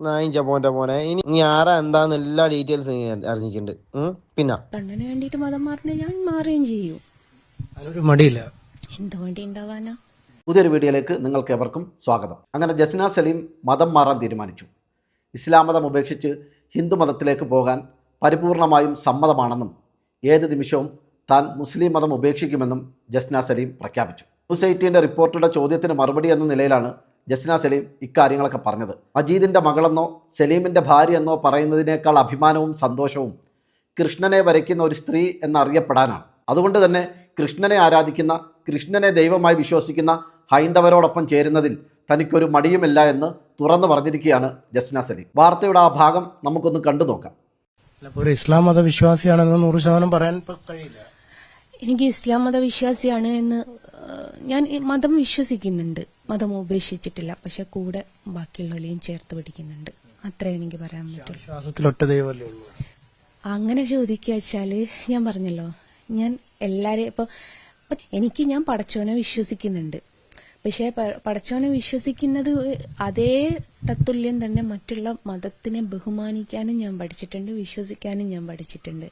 നായിഞ്ച പോന്റെ മോനെ. ഇനി നീ ആരാ എന്താന്ന് എല്ലാ ഡീറ്റെയിൽസും അറിഞ്ഞിട്ടുണ്ട്. ഉം? പിന്നെ. കണ്ണന് വേണ്ടിട്ട് മതം മാറിനെ ഞാൻ മാറുകയും ചെയ്യും. അതിനൊരു മടിയില്ല. എന്ത് വേണ്ടി ഉണ്ടാവാനാ? പുതിയൊരു വീഡിയോയിലേക്ക് നിങ്ങൾക്ക് എവർക്കും സ്വാഗതം. അങ്ങനെ ജസ്ന സലീം മതം മാറാൻ തീരുമാനിച്ചു. ഇസ്ലാം മതം ഉപേക്ഷിച്ച് ഹിന്ദു മതത്തിലേക്ക് പോകാൻ പരിപൂർണമായും സമ്മതമാണെന്നും ഏത് നിമിഷവും താൻ മുസ്ലിം മതം ഉപേക്ഷിക്കുമെന്നും ജസ്ന സലീം പ്രഖ്യാപിച്ചു. ന്യൂസ് എയ്റ്റീന്റെ റിപ്പോർട്ടറുടെ ചോദ്യത്തിന് മറുപടി എന്ന നിലയിലാണ് ജസ്ന സലീം ഇക്കാര്യങ്ങളൊക്കെ പറഞ്ഞത്. മജീദിന്റെ മകളെന്നോ സലീമിന്റെ ഭാര്യ എന്നോ പറയുന്നതിനേക്കാൾ അഭിമാനവും സന്തോഷവും കൃഷ്ണനെ വരയ്ക്കുന്ന ഒരു സ്ത്രീ എന്നറിയപ്പെടാനാണ്. അതുകൊണ്ട് തന്നെ കൃഷ്ണനെ ആരാധിക്കുന്ന കൃഷ്ണനെ ദൈവമായി വിശ്വസിക്കുന്ന ഹൈന്ദവരോടൊപ്പം ചേരുന്നതിൽ തനിക്കൊരു മടിയുമില്ല എന്ന് തുറന്നു പറഞ്ഞിരിക്കുകയാണ് ജസ്ന സലീം. വാർത്തയുടെ ആ ഭാഗം നമുക്കൊന്ന് കണ്ടു നോക്കാം. ഒരു ഇസ്ലാം മത വിശ്വാസിയാണെന്ന് നൂറ് ശതമാനം പറയാൻ കഴിയില്ല. എനിക്ക് ഇസ്ലാം മത വിശ്വാസിയാണ് എന്ന് ഞാൻ മതം വിശ്വസിക്കുന്നുണ്ട്. മതം ഉപേക്ഷിച്ചിട്ടില്ല. പക്ഷെ കൂടെ ബാക്കിയുള്ളവരെയും ചേർത്ത് പിടിക്കുന്നുണ്ട്. അത്രേ എനിക്ക് പറയാൻ പറ്റുള്ളൂ. അങ്ങനെ ചോദിക്കുക വെച്ചാൽ ഞാൻ പറഞ്ഞല്ലോ ഞാൻ എല്ലാരെയും ഇപ്പൊ എനിക്ക് ഞാൻ പടച്ചോനെ വിശ്വസിക്കുന്നുണ്ട്. പക്ഷെ പടച്ചോനെ വിശ്വസിക്കുന്നത് അതേ തത്തുല്യം തന്നെ മറ്റുള്ള മതത്തിനെ ബഹുമാനിക്കാനും ഞാൻ പഠിച്ചിട്ടുണ്ട് വിശ്വസിക്കാനും ഞാൻ പഠിച്ചിട്ടുണ്ട്.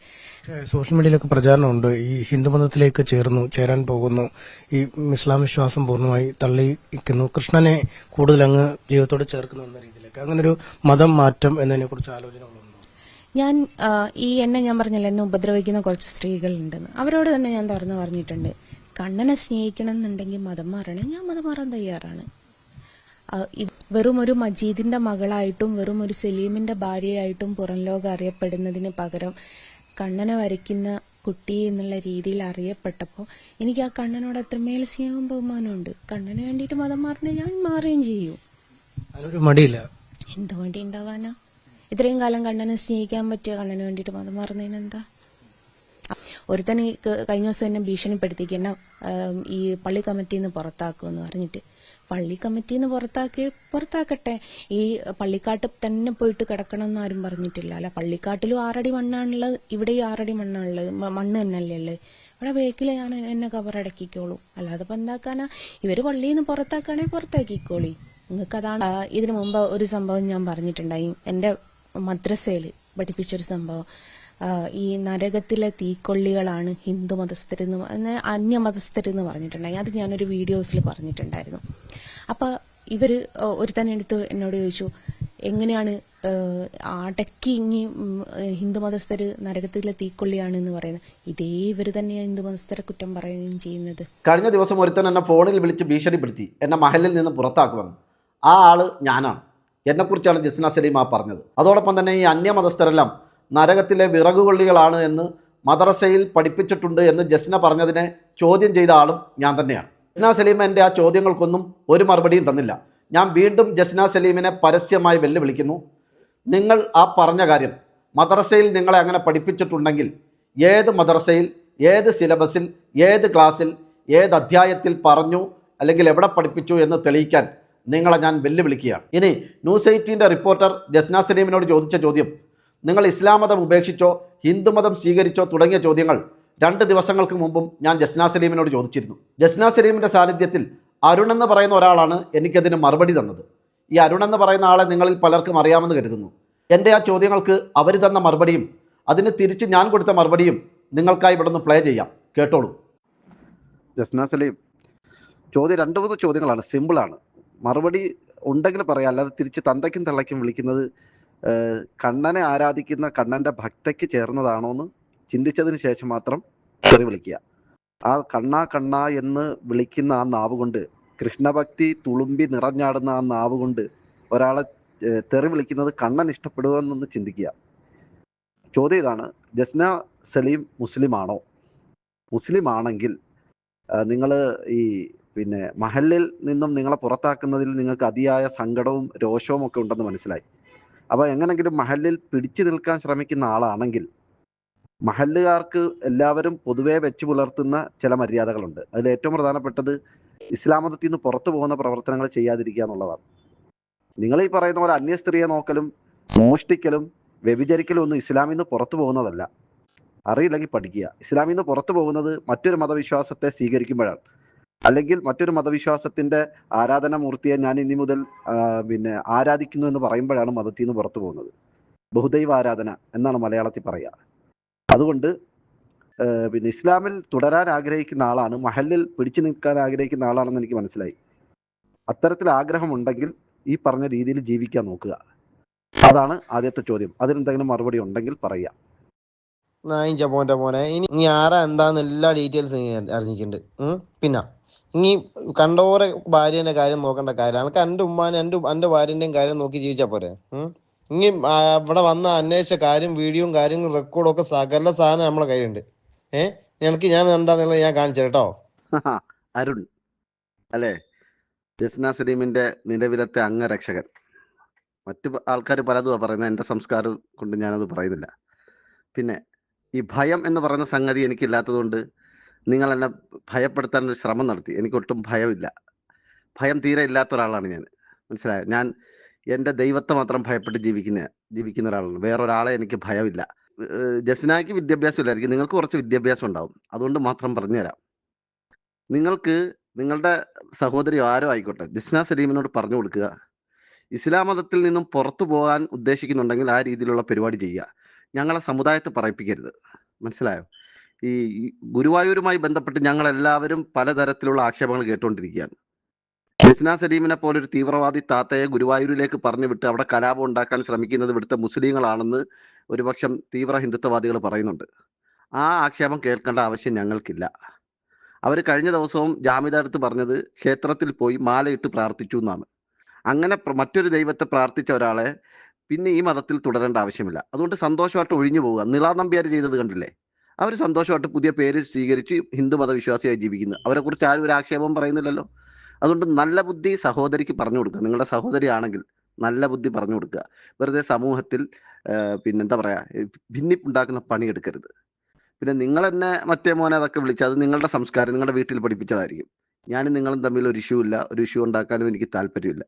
സോഷ്യൽ മീഡിയയിലൊക്കെ പ്രചാരണമുണ്ട്. ഈ ഹിന്ദു മതത്തിലേക്ക് ചേർന്നു ചേരാൻ പോകുന്നു. ഈ ഇസ്ലാം വിശ്വാസം പൂർണമായി തള്ളിക്കുന്നു കൃഷ്ണനെ കൂടുതൽ അങ്ങ് ജീവിതത്തോട് ചേർക്കുന്നു എന്ന രീതിയിലൊക്കെ. അങ്ങനെ ഒരു മതം മാറ്റം എന്നതിനെ കുറിച്ച് ആലോചന ഞാൻ ഈ എന്നെ ഞാൻ പറഞ്ഞല്ലോ എന്നെ ഉപദ്രവിക്കുന്ന കുറച്ച് സ്ത്രീകളുണ്ടെന്ന്. അവരോട് തന്നെ ഞാൻ തുറന്നു പറഞ്ഞിട്ടുണ്ട്. കണ്ണനെ സ്നേഹിക്കണം എന്നുണ്ടെങ്കിൽ മതം മാറണേ. ഞാൻ മതം മാറാൻ തയ്യാറാണ്. വെറും ഒരു മജീദിന്റെ മകളായിട്ടും വെറും ഒരു സലീമിന്റെ ഭാര്യയായിട്ടും പുറം ലോകം അറിയപ്പെടുന്നതിന് പകരം കണ്ണനെ വരയ്ക്കുന്ന കുട്ടി എന്നുള്ള രീതിയിൽ അറിയപ്പെട്ടപ്പോൾ എനിക്ക് ആ കണ്ണനോട് അത്രമേൽ സ്നേഹവും ബഹുമാനമുണ്ട് കണ്ണന് വേണ്ടിയിട്ട് മതം മാറണേ ഞാൻ മാറുകയും ചെയ്യും. മടിയില്ല. എന്ത് ഉണ്ടാവാനാ? ഇത്രയും കാലം കണ്ണനെ സ്നേഹിക്കാൻ പറ്റിയ കണ്ണന് വേണ്ടിയിട്ട് മതം മാറുന്നതിന് എന്താ ഒരുത്തൻ ഈ കഴിഞ്ഞ ദിവസം എന്നെ ഭീഷണിപ്പെടുത്തിക്കുന്ന ഈ പള്ളി കമ്മിറ്റിയിൽ നിന്ന് പുറത്താക്കുമെന്ന് പറഞ്ഞിട്ട്. പള്ളി കമ്മിറ്റിയിൽ നിന്ന് പുറത്താക്കി പുറത്താക്കട്ടെ. ഈ പള്ളിക്കാട്ട് തന്നെ പോയിട്ട് കിടക്കണം എന്ന് ആരും പറഞ്ഞിട്ടില്ല. അല്ല പള്ളിക്കാട്ടിലും ആറടി മണ്ണാണുള്ളത് ഇവിടെ ഈ ആറടി മണ്ണാണുള്ളത് മണ്ണ് തന്നെയല്ലേ ഉള്ളത്. ഇവിടെ ബേക്കിൽ ഞാൻ എന്നെ കവറടക്കിക്കോളൂ. അല്ലാതെ ഇപ്പൊ എന്താക്കാനാ? ഇവർ പള്ളിയിൽ നിന്ന് പുറത്താക്കുകയാണെങ്കിൽ പുറത്താക്കിക്കോളി. നിങ്ങൾക്ക് അതാണ് ഇതിനു മുമ്പ് ഒരു സംഭവം ഞാൻ പറഞ്ഞിട്ടുണ്ടായി. എന്റെ മദ്രസയിൽ പഠിപ്പിച്ചൊരു സംഭവം. ഈ നരകത്തിലെ തീക്കൊള്ളികളാണ് ഹിന്ദു മതസ്ഥരെന്ന് അന്യമതസ്ഥരെന്ന് പറഞ്ഞിട്ടുണ്ടായി. അത് ഞാനൊരു വീഡിയോസിൽ പറഞ്ഞിട്ടുണ്ടായിരുന്നു. അപ്പൊ ഇവർ ഒരുത്തനെ എടുത്ത് എന്നോട് ചോദിച്ചു എങ്ങനെയാണ് അടക്കി ഇങ്ങി ഉം, ഹിന്ദു മതസ്ഥര് നരകത്തിലെ തീക്കൊള്ളിയാണ് എന്ന് പറയുന്നത്? ഇതേ ഇവർ തന്നെയാണ് ഹിന്ദു മതസ്ഥരെ കുറ്റം പറയുകയും ചെയ്യുന്നത്. കഴിഞ്ഞ ദിവസം ഒരുത്തൻ എന്നെ ഫോണിൽ വിളിച്ച് ഭീഷണിപ്പെടുത്തി. എന്നെ മഹലിൽ നിന്ന് പുറത്താക്കുമെന്ന് ആ ആൾ ഞാനാണ്. എന്നെക്കുറിച്ചാണ് ജസ്ന സലീം ആ പറഞ്ഞത്. അതോടൊപ്പം തന്നെ ഈ അന്യമതസ്ഥരെല്ലാം നരകത്തിലെ വിറകുകൊള്ളികളാണ് എന്ന് മദ്രസയിൽ പഠിപ്പിച്ചിട്ടുണ്ട് എന്ന് ജസ്ന പറഞ്ഞതിനെ ചോദ്യം ചെയ്ത ആളും ഞാൻ തന്നെയാണ്. ജസ്ന സലീം എന്റെ ആ ചോദ്യങ്ങൾക്കൊന്നും ഒരു മറുപടിയും തന്നില്ല. ഞാൻ വീണ്ടും ജസ്ന സലീമിനെ പരസ്യമായി വെല്ലുവിളിക്കുന്നു. നിങ്ങൾ ആ പറഞ്ഞ കാര്യം മദ്രസയിൽ നിങ്ങളെ അങ്ങനെ പഠിപ്പിച്ചിട്ടുണ്ടെങ്കിൽ ഏത് മദ്രസയിൽ ഏത് സിലബസിൽ ഏത് ക്ലാസ്സിൽ ഏത് അധ്യായത്തിൽ പറഞ്ഞു അല്ലെങ്കിൽ എവിടെ പഠിപ്പിച്ചു എന്ന് തെളിയിക്കാൻ നിങ്ങളെ ഞാൻ വെല്ലുവിളിക്കുകയാണ്. ഇനി ന്യൂസ് എയ്റ്റീന്റെ റിപ്പോർട്ടർ ജസ്ന സലീമിനോട് ചോദിച്ച ചോദ്യം നിങ്ങൾ ഇസ്ലാം മതം ഉപേക്ഷിച്ചോ ഹിന്ദുമതം സ്വീകരിച്ചോ തുടങ്ങിയ ചോദ്യങ്ങൾ രണ്ട് ദിവസങ്ങൾക്ക് മുമ്പും ഞാൻ ജസ്ന സലീമിനോട് ചോദിച്ചിരുന്നു. ജസ്ന സലീമിന്റെ സാന്നിധ്യത്തിൽ അരുൺ എന്ന് പറയുന്ന ഒരാളാണ് എനിക്കതിന് മറുപടി തന്നത്. ഈ അരുൺ എന്ന് പറയുന്ന ആളെ നിങ്ങളിൽ പലർക്കും അറിയാമെന്ന് കരുതുന്നു. എന്റെ ആ ചോദ്യങ്ങൾക്ക് അവർ തന്ന മറുപടിയും അതിന് തിരിച്ച് ഞാൻ കൊടുത്ത മറുപടിയും നിങ്ങൾക്കായി ഇവിടെ നിന്ന് പ്ലേ ചെയ്യാം. കേട്ടോളൂ. ജസ്ന സലീം ചോദ്യം രണ്ട് മൂന്ന് ചോദ്യങ്ങളാണ്. സിമ്പിളാണ് മറുപടി ഉണ്ടെങ്കിൽ പറയാം. അല്ലാതെ തിരിച്ച് തന്തയ്ക്കും തള്ളയ്ക്കും വിളിക്കുന്നത് കണ്ണനെ ആരാധിക്കുന്ന കണ്ണന്റെ ഭക്തയ്ക്ക് ചേർന്നതാണോ എന്ന് ചിന്തിച്ചതിന് ശേഷം മാത്രം തെറി വിളിക്കുക. ആ കണ്ണാ കണ്ണാ എന്ന് വിളിക്കുന്ന ആ നാവ് കൊണ്ട് കൃഷ്ണഭക്തി തുളുമ്പി നിറഞ്ഞാടുന്ന ആ നാവ് കൊണ്ട് ഒരാളെ തെറി വിളിക്കുന്നത് കണ്ണൻ ഇഷ്ടപ്പെടുക എന്നൊന്ന് ചിന്തിക്കുക. ചോദ്യം ഇതാണ് ജസ്ന സലീം മുസ്ലിമാണോ? മുസ്ലിം ആണെങ്കിൽ നിങ്ങൾ ഈ പിന്നെ മഹലിൽ നിന്നും നിങ്ങളെ പുറത്താക്കുന്നതിൽ നിങ്ങൾക്ക് അതിയായ സങ്കടവും രോഷവും ഒക്കെ ഉണ്ടെന്ന് മനസ്സിലായി. അപ്പോൾ എങ്ങനെങ്കിലും മഹലിൽ പിടിച്ചു നിൽക്കാൻ ശ്രമിക്കുന്ന ആളാണെങ്കിൽ മഹല്ലുകാർക്ക് എല്ലാവരും പൊതുവെ വെച്ച് പുലർത്തുന്ന ചില മര്യാദകളുണ്ട്. അതിൽ ഏറ്റവും പ്രധാനപ്പെട്ടത് ഇസ്ലാം മതത്തിൽ നിന്ന് പുറത്തു പോകുന്ന പ്രവർത്തനങ്ങൾ ചെയ്യാതിരിക്കുക എന്നുള്ളതാണ്. നിങ്ങൾ ഈ പറയുന്ന പോലെ അന്യ സ്ത്രീയെ നോക്കലും മോഷ്ടിക്കലും വ്യഭിചരിക്കലും ഒന്നും ഇസ്ലാമിൽ നിന്ന് പുറത്തു പോകുന്നതല്ല. അറിയില്ലെങ്കിൽ പഠിക്കുക. ഇസ്ലാമിൽ നിന്ന് പുറത്തു പോകുന്നത് മറ്റൊരു മതവിശ്വാസത്തെ സ്വീകരിക്കുമ്പോഴാണ്. അല്ലെങ്കിൽ മറ്റൊരു മതവിശ്വാസത്തിന്റെ ആരാധനാമൂർത്തിയെ ഞാൻ ഇനി മുതൽ പിന്നെ ആരാധിക്കുന്നു എന്ന് പറയുമ്പോഴാണ് മതത്തിൽ നിന്ന് പുറത്തു പോകുന്നത്. ബഹുദൈവ ആരാധന എന്നാണ് മലയാളത്തിൽ പറയുക അതുകൊണ്ട് പിന്നെ ഇസ്ലാമിൽ തുടരാൻ ആഗ്രഹിക്കുന്ന ആളാണ് മഹലിൽ പിടിച്ചു നിൽക്കാൻ ആഗ്രഹിക്കുന്ന ആളാണെന്ന് എനിക്ക് മനസ്സിലായി. അത്തരത്തിൽ ആഗ്രഹമുണ്ടെങ്കിൽ ഈ പറഞ്ഞ രീതിയിൽ ജീവിക്കാൻ നോക്കുക. അതാണ് ആദ്യത്തെ ചോദ്യം. അതിനെന്തെങ്കിലും മറുപടി ഉണ്ടെങ്കിൽ പറയുക നായിഞ്ച മോന്റെ മോനെ. ഇനി ഇനി ആരാ എന്താന്ന് എല്ലാ ഡീറ്റെയിൽസും അറിഞ്ഞിട്ടുണ്ട് ഉം. പിന്നെ. ഇനി കണ്ടോറെ ഭാര്യേന്റെ കാര്യം നോക്കേണ്ട കാര്യമാണ് എനിക്ക് എന്റെ ഉമ്മാനെ എന്റെ എന്റെ ഭാര്യന്റെയും കാര്യം നോക്കി ജീവിച്ചാൽ പോരെ. ഇനി ഇവിടെ വന്ന അന്വേഷിച്ച കാര്യം വീഡിയോയും കാര്യങ്ങളും റെക്കോർഡും ഒക്കെ സകല സാധനം നമ്മളെ കയ്യിലുണ്ട്. ഏഹ് എനിക്ക് ഞാൻ എന്താന്നുള്ളത് ഞാൻ കാണിച്ചു കേട്ടോ. അരുൺ. അല്ലേ? ജസ്ന സലീമിന്റെ നിലവിലത്തെ അംഗരക്ഷകൻ. മറ്റു ആൾക്കാർ പലതും പറയുന്നത്. എന്റെ സംസ്കാരം കൊണ്ട് ഞാനത് പറയുന്നില്ല. പിന്നെ ഈ ഭയം എന്ന് പറയുന്ന സംഗതി എനിക്കില്ലാത്തതുകൊണ്ട് നിങ്ങൾ എന്നെ ഭയപ്പെടുത്താൻ ഒരു ശ്രമം നടത്തി. എനിക്കൊട്ടും ഭയമില്ല. ഭയം തീരെ ഇല്ലാത്ത ഒരാളാണ് ഞാൻ. മനസ്സിലായോ? ഞാൻ എന്റെ ദൈവത്തെ മാത്രം ഭയപ്പെട്ട് ജീവിക്കുന്ന ജീവിക്കുന്ന ഒരാളാണ്. വേറൊരാളെ എനിക്ക് ഭയമില്ല. ജസ്നായ്ക്ക് വിദ്യാഭ്യാസം ഇല്ലായിരിക്കും നിങ്ങൾക്ക് കുറച്ച് വിദ്യാഭ്യാസം ഉണ്ടാവും. അതുകൊണ്ട് മാത്രം പറഞ്ഞുതരാം. നിങ്ങൾക്ക് നിങ്ങളുടെ സഹോദരി ആരോ ആയിക്കോട്ടെ ജസ്ന സലീമിനോട് പറഞ്ഞു കൊടുക്കുക. ഇസ്ലാം മതത്തിൽ നിന്നും പുറത്തു പോകാൻ ഉദ്ദേശിക്കുന്നുണ്ടെങ്കിൽ ആ രീതിയിലുള്ള പരിപാടി ചെയ്യുക. ഞങ്ങളെ സമുദായത്തെ പറയിപ്പിക്കരുത്. മനസ്സിലായോ? ഈ ഗുരുവായൂരുമായി ബന്ധപ്പെട്ട് ഞങ്ങൾ എല്ലാവരും പലതരത്തിലുള്ള ആക്ഷേപങ്ങൾ കേട്ടുകൊണ്ടിരിക്കുകയാണ് ജസ്ന സലീമിനെ പോലെ ഒരു തീവ്രവാദി താത്തയെ ഗുരുവായൂരിലേക്ക് പറഞ്ഞു വിട്ട് അവിടെ കലാപം ഉണ്ടാക്കാൻ ശ്രമിക്കുന്നത് ഇവിടുത്തെ മുസ്ലിങ്ങളാണെന്ന് ഒരുപക്ഷം തീവ്ര ഹിന്ദുത്വവാദികൾ പറയുന്നുണ്ട്. ആ ആക്ഷേപം കേൾക്കേണ്ട ആവശ്യം ഞങ്ങൾക്കില്ല. അവർ കഴിഞ്ഞ ദിവസവും ജാമ്യത എടുത്ത് പറഞ്ഞത് ക്ഷേത്രത്തിൽ പോയി മാലയിട്ട് പ്രാർത്ഥിച്ചു എന്നാണ്. അങ്ങനെ മറ്റൊരു ദൈവത്തെ പ്രാർത്ഥിച്ച ഒരാളെ പിന്നെ ഈ മതത്തിൽ തുടരേണ്ട ആവശ്യമില്ല. അതുകൊണ്ട് സന്തോഷമായിട്ട് ഒഴിഞ്ഞു പോവുക. നിളാ നമ്പ്യാർ ചെയ്തത് കണ്ടില്ലേ? അവർ സന്തോഷമായിട്ട് പുതിയ പേര് സ്വീകരിച്ച് ഹിന്ദു മതവിശ്വാസിയായി ജീവിക്കുന്നു. അവരെക്കുറിച്ച് ആരും ഒരു ആക്ഷേപം പറയുന്നില്ലല്ലോ. അതുകൊണ്ട് നല്ല ബുദ്ധി സഹോദരിക്ക് പറഞ്ഞു കൊടുക്കുക. നിങ്ങളുടെ സഹോദരിയാണെങ്കിൽ നല്ല ബുദ്ധി പറഞ്ഞു കൊടുക്കുക. വെറുതെ സമൂഹത്തിൽ പിന്നെന്താ പറയുക ഭിന്നിപ്പുണ്ടാക്കുന്ന പണിയെടുക്കരുത് പിന്നെ നിങ്ങൾ എന്നെ മറ്റേ മോനെ അതൊക്കെ വിളിച്ച് അത് നിങ്ങളുടെ സംസ്കാരം നിങ്ങളുടെ വീട്ടിൽ പഠിപ്പിച്ചതായിരിക്കും. ഞാനും നിങ്ങളും തമ്മിൽ ഒരു ഇഷ്യൂ ഇല്ല. ഒരു ഇഷ്യൂ ഉണ്ടാക്കാനും എനിക്ക് താല്പര്യമില്ല.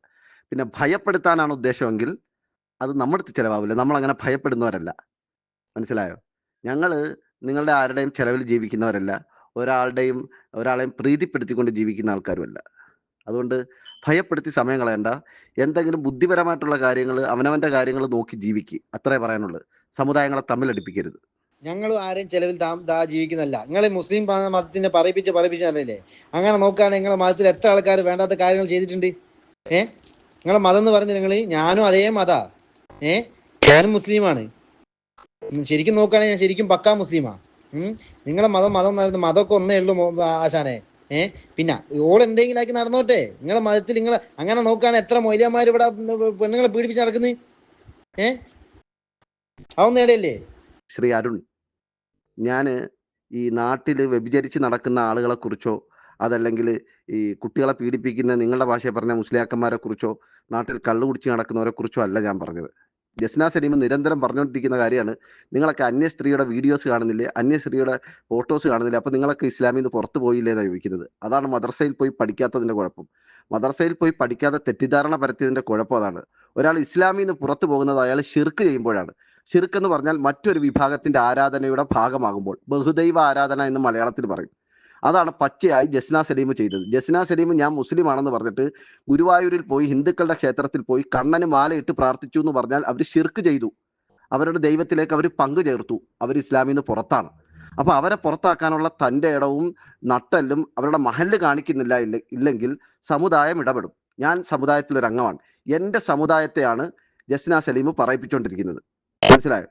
പിന്നെ ഭയപ്പെടുത്താനാണ് ഉദ്ദേശമെങ്കിൽ അത് നമ്മുടെ ചിലവാവില്ല. നമ്മൾ അങ്ങനെ ഭയപ്പെടുന്നവരല്ല. മനസ്സിലായോ? ഞങ്ങൾ നിങ്ങളുടെ ആരുടെയും ചിലവിൽ ജീവിക്കുന്നവരല്ല. ഒരാളുടെയും ഒരാളെയും പ്രീതിപ്പെടുത്തിക്കൊണ്ട് ജീവിക്കുന്ന ആൾക്കാരുമല്ല. അതുകൊണ്ട് ഭയപ്പെടുത്തി സമയം കളയണ്ട. എന്തെങ്കിലും ബുദ്ധിപരമായിട്ടുള്ള കാര്യങ്ങൾ അവനവന്റെ കാര്യങ്ങൾ നോക്കി ജീവിക്കുക അത്രേ പറയാനുള്ളൂ. സമുദായങ്ങളെ തമ്മിലടിപ്പിക്കരുത്. ഞങ്ങളും ആരെയും ചെലവിൽ താ ജീവിക്കുന്നല്ല നിങ്ങൾ മുസ്ലിം മതത്തിനെ മതത്തിന്റെ പറയിപ്പിച്ച് അറിയില്ലേ അങ്ങനെ നോക്കുകയാണെങ്കിൽ നിങ്ങളെ മതത്തിൽ എത്ര ആൾക്കാർ വേണ്ടാത്ത കാര്യങ്ങൾ ചെയ്തിട്ടുണ്ട്? ഏഹ് നിങ്ങളെ മതം എന്ന് പറഞ്ഞ നിങ്ങൾ ഞാനും അതേ മതാ. ഏ? ഞാനും മുസ്ലിമാണ്. ശരിക്കും നോക്കുകയാണെങ്കിൽ ഞാൻ ശരിക്കും പക്കാ മുസ്ലിമാ. നിങ്ങളെ മതം മതം നടന്നു മതമൊക്കെ ഒന്നേ ഉള്ളൂ ആശാനെ. ഏ? പിന്നെ ഓൾ എന്തെങ്കിലും ആക്കി നടന്നോട്ടെ. നിങ്ങളെ മതത്തിൽ നിങ്ങൾ അങ്ങനെ നോക്കുകയാണെ എത്ര മൊയ്ലിയന്മാർ ഇവിടെ പെണ്ണുങ്ങളെ പീഡിപ്പിച്ച് നടക്കുന്നത് ഏ? അതൊന്നും ഇടയല്ലേ? ശ്രീ അരുൺ ഞാൻ ഈ നാട്ടിൽ വ്യഭിചരിച്ച് നടക്കുന്ന ആളുകളെ കുറിച്ചോ അതല്ലെങ്കിൽ ഈ കുട്ടികളെ പീഡിപ്പിക്കുന്ന നിങ്ങളുടെ ഭാഷയെ പറഞ്ഞ മുസ്ലിയാക്കന്മാരെ കുറിച്ചോ നാട്ടിൽ കള്ളു കുടിച്ച് നടക്കുന്നവരെ കുറിച്ചോ അല്ല ഞാൻ പറഞ്ഞത്. ജസ്ന സലീം നിരന്തരം പറഞ്ഞുകൊണ്ടിരിക്കുന്ന കാര്യമാണ്. നിങ്ങളൊക്കെ അന്യ സ്ത്രീയുടെ വീഡിയോസ് കാണുന്നില്ലേ? അന്യ സ്ത്രീയുടെ ഫോട്ടോസ് കാണുന്നില്ലേ? അപ്പോൾ നിങ്ങളൊക്കെ ഇസ്ലാമിൽ നിന്ന് പുറത്തു പോയില്ലേ എന്നാണ് ചോദിക്കുന്നത്? അതാണ് മദ്രസയിൽ പോയി പഠിക്കാത്തതിന്റെ കുഴപ്പം. മദ്രസയിൽ പോയി പഠിക്കാതെ തെറ്റിദ്ധാരണ പരത്തിയതിന്റെ കുഴപ്പം അതാണ്. ഒരാൾ ഇസ്ലാമിൽ നിന്ന് പുറത്തു പോകുന്നത് അയാൾ ഷിർക്ക് ചെയ്യുമ്പോഴാണ്. ഷിർക്ക് എന്ന് പറഞ്ഞാൽ മറ്റൊരു വിഭാഗത്തിന്റെ ആരാധനയുടെ ഭാഗമാകുമ്പോൾ ബഹുദൈവ ആരാധന എന്ന് മലയാളത്തിൽ പറയും. അതാണ് പച്ചയായി ജസ്ന സലീം ചെയ്തത്. ജസ്ന സലീം ഞാൻ മുസ്ലിം ആണെന്ന് പറഞ്ഞിട്ട് ഗുരുവായൂരിൽ പോയി ഹിന്ദുക്കളുടെ ക്ഷേത്രത്തിൽ പോയി കണ്ണന് മാലയിട്ട് പ്രാർത്ഥിച്ചു എന്ന് പറഞ്ഞാൽ അവർ ഷിർക്ക് ചെയ്തു. അവരുടെ ദൈവത്തിലേക്ക് അവർ പങ്കു ചേർത്തു. അവർ ഇസ്ലാമിൽ നിന്ന് പുറത്താണ്. അപ്പൊ അവരെ പുറത്താക്കാനുള്ള തന്റെ ഇടവും നട്ടലും അവരുടെ മഹൽ കാണിക്കുന്നില്ല ഇല്ല ഇല്ലെങ്കിൽ സമുദായം ഇടപെടും. ഞാൻ സമുദായത്തിലൊരു അംഗമാണ്. എന്റെ സമുദായത്തെയാണ് ജസ്ന സലീം പറയിപ്പിച്ചുകൊണ്ടിരിക്കുന്നത് മനസ്സിലായോ?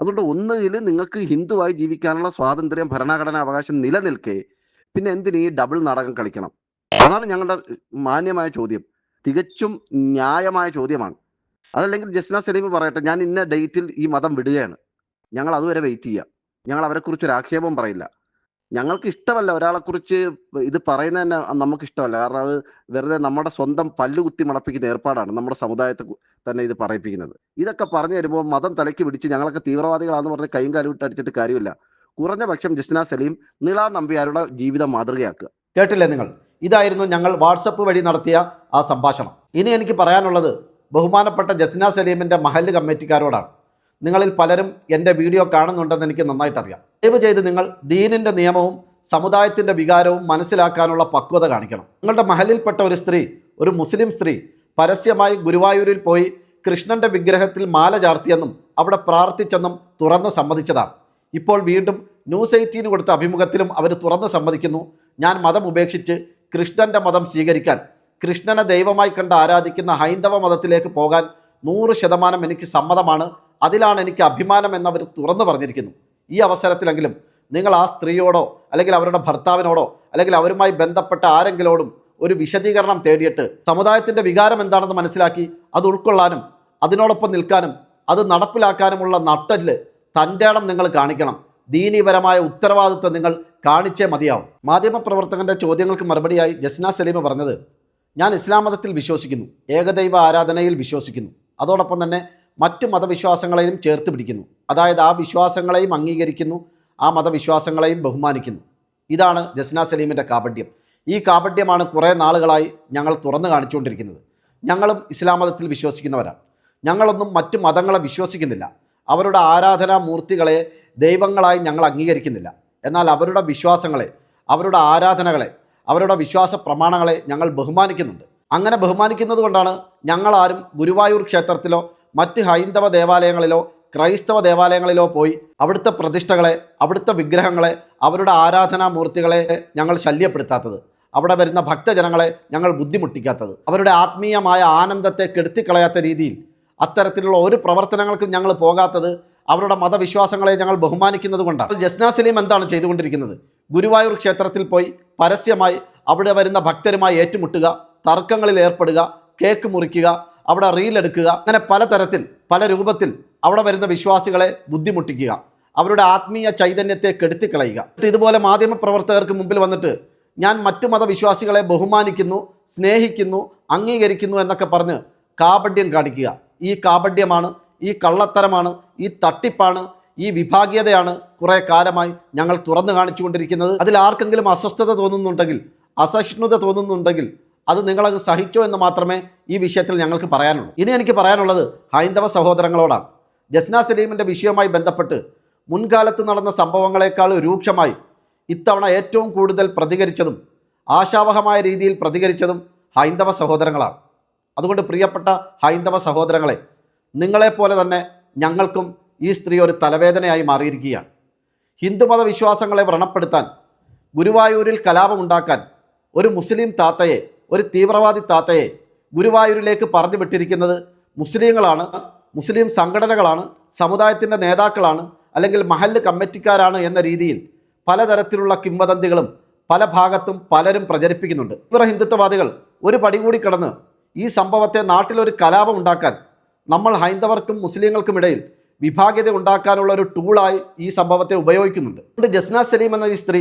അതുകൊണ്ട് ഒന്നുകിൽ നിങ്ങൾക്ക് ഹിന്ദുവായി ജീവിക്കാനുള്ള സ്വാതന്ത്ര്യം ഭരണഘടനാ അവകാശം നിലനിൽക്കെ പിന്നെ എന്തിന് ഈ ഡബിൾ നാടകം കളിക്കണം? അതാണ് ഞങ്ങളുടെ മാന്യമായ ചോദ്യം. തികച്ചും ന്യായമായ ചോദ്യമാണ്. അതല്ലെങ്കിൽ ജസ്ന സലീം പറയട്ടെ ഞാൻ ഇന്ന ഡേറ്റിൽ ഈ മതം വിടുകയാണ്. ഞങ്ങൾ അതുവരെ വെയിറ്റ് ചെയ്യാം. ഞങ്ങൾ അവരെക്കുറിച്ച് ഒരു ആക്ഷേപം പറയില്ല. ഞങ്ങൾക്ക് ഇഷ്ടമല്ല ഒരാളെക്കുറിച്ച് ഇത് പറയുന്നത് തന്നെ നമുക്ക് ഇഷ്ടമല്ല. കാരണം അത് വെറുതെ നമ്മുടെ സ്വന്തം പല്ലുകുത്തി മുളപ്പിക്കുന്ന ഏർപ്പാടാണ് നമ്മുടെ സമുദായത്തെ തന്നെ ഇത് പറയിപ്പിക്കുന്നത്. ഇതൊക്കെ പറഞ്ഞു വരുമ്പോൾ മതം തലയ്ക്ക് പിടിച്ച് ഞങ്ങളൊക്കെ തീവ്രവാദികളാണെന്ന് പറഞ്ഞ് കൈയും കാലും ഇട്ട് അടിച്ചിട്ട് കാര്യമില്ല. കുറഞ്ഞ പക്ഷം ജസ്ന സലീം നിള നമ്പ്യാരുടെ ജീവിതം മാതൃകയാക്കുക. കേട്ടില്ലേ നിങ്ങൾ? ഇതായിരുന്നു ഞങ്ങൾ വാട്സപ്പ് വഴി നടത്തിയ ആ സംഭാഷണം. ഇനി എനിക്ക് പറയാനുള്ളത് ബഹുമാനപ്പെട്ട ജസ്ന സലീമിന്റെ മഹല്ല് കമ്മിറ്റിക്കാരോടാണ്. നിങ്ങളിൽ പലരും എന്റെ വീഡിയോ കാണുന്നുണ്ടെന്ന് എനിക്ക് നന്നായിട്ടറിയാം. ദയവ് ചെയ്ത് നിങ്ങൾ ദീനിന്റെ നിയമവും സമുദായത്തിന്റെ വികാരവും മനസ്സിലാക്കാനുള്ള പക്വത കാണിക്കണം. നിങ്ങളുടെ മഹലിൽപ്പെട്ട ഒരു സ്ത്രീ ഒരു മുസ്ലിം സ്ത്രീ പരസ്യമായി ഗുരുവായൂരിൽ പോയി കൃഷ്ണന്റെ വിഗ്രഹത്തിൽ മാല ചാർത്തിയെന്നും അവിടെ പ്രാർത്ഥിച്ചെന്നും തുറന്ന് സമ്മതിച്ചതാണ്. ഇപ്പോൾ വീണ്ടും ന്യൂസ് എയ്റ്റീന് കൊടുത്ത അഭിമുഖത്തിലും അവർ തുറന്ന് സമ്മതിക്കുന്നു. ഞാൻ മതം ഉപേക്ഷിച്ച് കൃഷ്ണന്റെ മതം സ്വീകരിക്കാൻ കൃഷ്ണനെ ദൈവമായി കണ്ട് ആരാധിക്കുന്ന ഹൈന്ദവ മതത്തിലേക്ക് പോകാൻ നൂറ് ശതമാനം എനിക്ക് സമ്മതമാണ്. അതിലാണ് എനിക്ക് അഭിമാനം എന്നവർ തുറന്നു പറഞ്ഞിരിക്കുന്നു. ഈ അവസരത്തിലെങ്കിലും നിങ്ങൾ ആ സ്ത്രീയോടോ അല്ലെങ്കിൽ അവരുടെ ഭർത്താവിനോടോ അല്ലെങ്കിൽ അവരുമായി ബന്ധപ്പെട്ട ആരെങ്കിലോടും ഒരു വിശദീകരണം തേടിയിട്ട് സമുദായത്തിന്റെ വികാരം എന്താണെന്ന് മനസ്സിലാക്കി അത് ഉൾക്കൊള്ളാനും അതിനോടൊപ്പം നിൽക്കാനും അത് നടപ്പിലാക്കാനുമുള്ള നട്ടൽ തന്റെ ഇടം നിങ്ങൾ കാണിക്കണം. ദീനീപരമായ ഉത്തരവാദിത്വം നിങ്ങൾ കാണിച്ചേ മതിയാവും. മാധ്യമപ്രവർത്തകന്റെ ചോദ്യങ്ങൾക്ക് മറുപടിയായി ജസ്ന സലീം പറഞ്ഞത് ഞാൻ ഇസ്ലാം മതത്തിൽ വിശ്വസിക്കുന്നു ഏകദൈവ ആരാധനയിൽ വിശ്വസിക്കുന്നു. അതോടൊപ്പം തന്നെ മറ്റു മതവിശ്വാസങ്ങളെയും ചേർത്ത് പിടിക്കുന്നു. അതായത് ആ വിശ്വാസങ്ങളെയും അംഗീകരിക്കുന്നു ആ മതവിശ്വാസങ്ങളെയും ബഹുമാനിക്കുന്നു. ഇതാണ് ജസ്ന സലീമിന്റെ കാപഡ്യം ഈ കാപഡ്യമാണ് കുറേ നാളുകളായി ഞങ്ങൾ തുറന്നു കാണിച്ചുകൊണ്ടിരിക്കുന്നത്. ഞങ്ങളും ഇസ്ലാം മതത്തിൽ വിശ്വസിക്കുന്നവരാണ്. ഞങ്ങളൊന്നും മറ്റു മതങ്ങളെ വിശ്വസിക്കുന്നില്ല. അവരുടെ ആരാധനാ മൂർത്തികളെ ദൈവങ്ങളായി ഞങ്ങൾ അംഗീകരിക്കുന്നില്ല. എന്നാൽ അവരുടെ വിശ്വാസങ്ങളെ അവരുടെ ആരാധനകളെ അവരുടെ വിശ്വാസ പ്രമാണങ്ങളെ ഞങ്ങൾ ബഹുമാനിക്കുന്നുണ്ട്. അങ്ങനെ ബഹുമാനിക്കുന്നത് കൊണ്ടാണ് ഞങ്ങളാരും ഗുരുവായൂർ ക്ഷേത്രത്തിലോ മറ്റ് ഹൈന്ദവ ദേവാലയങ്ങളിലോ ക്രൈസ്തവ ദേവാലയങ്ങളിലോ പോയി അവിടുത്തെ പ്രതിഷ്ഠകളെ അവിടുത്തെ വിഗ്രഹങ്ങളെ അവരുടെ ആരാധനാ മൂർത്തികളെ ഞങ്ങൾ ശല്യപ്പെടുത്താത്തത്. അവിടെ വരുന്ന ഭക്തജനങ്ങളെ ഞങ്ങൾ ബുദ്ധിമുട്ടിക്കാത്തത്. അവരുടെ ആത്മീയമായ ആനന്ദത്തെ കെടുത്തിക്കളയാത്ത രീതിയിൽ അത്തരത്തിലുള്ള ഒരു പ്രവർത്തനങ്ങൾക്കും ഞങ്ങൾ പോകാത്തത് അവരുടെ മതവിശ്വാസങ്ങളെ ഞങ്ങൾ ബഹുമാനിക്കുന്നത് കൊണ്ടാണ്. ജസ്ന സലീം എന്താണ് ചെയ്തുകൊണ്ടിരിക്കുന്നത്? ഗുരുവായൂർ ക്ഷേത്രത്തിൽ പോയി പരസ്യമായി അവിടെ വരുന്ന ഭക്തരുമായി ഏറ്റുമുട്ടുക തർക്കങ്ങളിൽ ഏർപ്പെടുക കേക്ക് മുറിക്കുക അവിടെ റീലെടുക്കുക അങ്ങനെ പലതരത്തിൽ പല രൂപത്തിൽ അവിടെ വരുന്ന വിശ്വാസികളെ ബുദ്ധിമുട്ടിക്കുക അവരുടെ ആത്മീയ ചൈതന്യത്തെ കെടുത്തിക്കളയുക. ഇതുപോലെ മാധ്യമ പ്രവർത്തകർക്ക് മുമ്പിൽ വന്നിട്ട് ഞാൻ മറ്റു മതവിശ്വാസികളെ ബഹുമാനിക്കുന്നു സ്നേഹിക്കുന്നു അംഗീകരിക്കുന്നു എന്നൊക്കെ പറഞ്ഞ് കാപഡ്യം കാണിക്കുക. ഈ കാപഡ്യമാണ് ഈ കള്ളത്തരമാണ് ഈ തട്ടിപ്പാണ് ഈ വിഭാഗീയതയാണ് കുറേ കാലമായി ഞങ്ങൾ തുറന്നു കാണിച്ചുകൊണ്ടിരിക്കുന്നത്. അതിൽ ആർക്കെങ്കിലും അസ്വസ്ഥത തോന്നുന്നുണ്ടെങ്കിൽ അസഹിഷ്ണുത തോന്നുന്നുണ്ടെങ്കിൽ അത് നിങ്ങളത് സഹിച്ചോ എന്ന് മാത്രമേ ഈ വിഷയത്തിൽ ഞങ്ങൾക്ക് പറയാനുള്ളൂ. ഇനി എനിക്ക് പറയാനുള്ളത് ഹൈന്ദവ സഹോദരങ്ങളോടാണ്. ജസ്ന സലീമിന്റെ വിഷയവുമായി ബന്ധപ്പെട്ട് മുൻകാലത്ത് നടന്ന സംഭവങ്ങളെക്കാൾ രൂക്ഷമായി ഇത്തവണ ഏറ്റവും കൂടുതൽ പ്രതികരിച്ചതും ആശാവഹമായ രീതിയിൽ പ്രതികരിച്ചതും ഹൈന്ദവ സഹോദരങ്ങളാണ്. അതുകൊണ്ട് പ്രിയപ്പെട്ട ഹൈന്ദവ സഹോദരങ്ങളെ നിങ്ങളെപ്പോലെ തന്നെ ഞങ്ങൾക്കും ഈ സ്ത്രീ ഒരു തലവേദനയായി മാറിയിരിക്കുകയാണ്. ഹിന്ദുമത വിശ്വാസങ്ങളെ വ്രണപ്പെടുത്താൻ ഗുരുവായൂരിൽ കലാപമുണ്ടാക്കാൻ ഒരു മുസ്ലിം താത്തയെ ഒരു തീവ്രവാദി താത്തയെ ഗുരുവായൂരിലേക്ക് പറഞ്ഞു വിട്ടിരിക്കുന്നത് മുസ്ലിങ്ങളാണ് മുസ്ലിം സംഘടനകളാണ് സമുദായത്തിന്റെ നേതാക്കളാണ് അല്ലെങ്കിൽ മഹല്ല് കമ്മിറ്റിക്കാരാണ് എന്ന രീതിയിൽ പലതരത്തിലുള്ള കിംവദന്തികളും പല ഭാഗത്തും പലരും പ്രചരിപ്പിക്കുന്നുണ്ട്. ഇവർ ഹിന്ദുത്വവാദികൾ ഒരു പടി കൂടി കടന്ന് ഈ സംഭവത്തെ നാട്ടിലൊരു കലാപം ഉണ്ടാക്കാൻ നമ്മൾ ഹൈന്ദവർക്കും മുസ്ലിങ്ങൾക്കും ഇടയിൽ വിഭാഗ്യത ഉണ്ടാക്കാനുള്ള ഒരു ടൂളായി ഈ സംഭവത്തെ ഉപയോഗിക്കുന്നുണ്ട്. അതുകൊണ്ട് ജസ്ന സലീം എന്ന ഈ സ്ത്രീ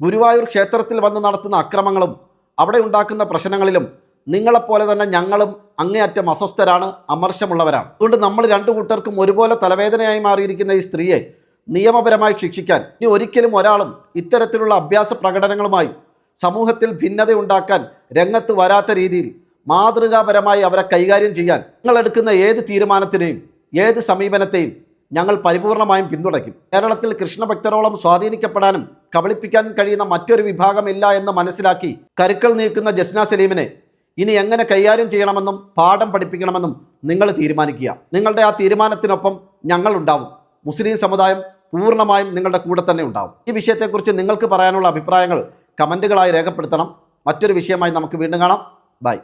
ഗുരുവായൂർ ക്ഷേത്രത്തിൽ വന്ന് നടത്തുന്ന അക്രമങ്ങളും അവിടെ ഉണ്ടാക്കുന്ന പ്രശ്നങ്ങളിലും നിങ്ങളെപ്പോലെ തന്നെ ഞങ്ങളും അങ്ങേയറ്റം അസ്വസ്ഥരാണ് അമർശമുള്ളവരാണ്. അതുകൊണ്ട് നമ്മൾ രണ്ടു കൂട്ടർക്കും ഒരുപോലെ തലവേദനയായി മാറിയിരിക്കുന്ന ഈ സ്ത്രീയെ നിയമപരമായി ശിക്ഷിക്കാൻ ഇനി ഒരിക്കലും ഒരാളും ഇത്തരത്തിലുള്ള അഭ്യാസ പ്രകടനങ്ങളുമായി സമൂഹത്തിൽ ഭിന്നതയുണ്ടാക്കാൻ രംഗത്ത് വരാത്ത രീതിയിൽ മാതൃകാപരമായി അവരെ കൈകാര്യം ചെയ്യാൻ നിങ്ങൾ എടുക്കുന്ന ഏത് തീരുമാനത്തിനെയും ഏത് സമീപനത്തെയും ഞങ്ങൾ പരിപൂർണമായും പിന്തുണയ്ക്കും. കേരളത്തിൽ കൃഷ്ണഭക്തരോളം സ്വാധീനിക്കപ്പെടാനും കബളിപ്പിക്കാനും കഴിയുന്ന മറ്റൊരു വിഭാഗമില്ല എന്ന് മനസ്സിലാക്കി കരുക്കൾ നീക്കുന്ന ജസ്ന സലീമിനെ ഇനി എങ്ങനെ കൈകാര്യം ചെയ്യണമെന്നും പാഠം പഠിപ്പിക്കണമെന്നും നിങ്ങൾ തീരുമാനിക്കുക. നിങ്ങളുടെ ആ തീരുമാനത്തിനൊപ്പം ഞങ്ങൾ ഉണ്ടാവും. മുസ്ലിം സമുദായം പൂർണമായും നിങ്ങളുടെ കൂടെ തന്നെ ഉണ്ടാവും. ഈ വിഷയത്തെക്കുറിച്ച് നിങ്ങൾക്ക് പറയാനുള്ള അഭിപ്രായങ്ങൾ കമന്റുകളായി രേഖപ്പെടുത്തണം. മറ്റൊരു വിഷയമായി നമുക്ക് വീണ്ടും കാണാം. ബൈ.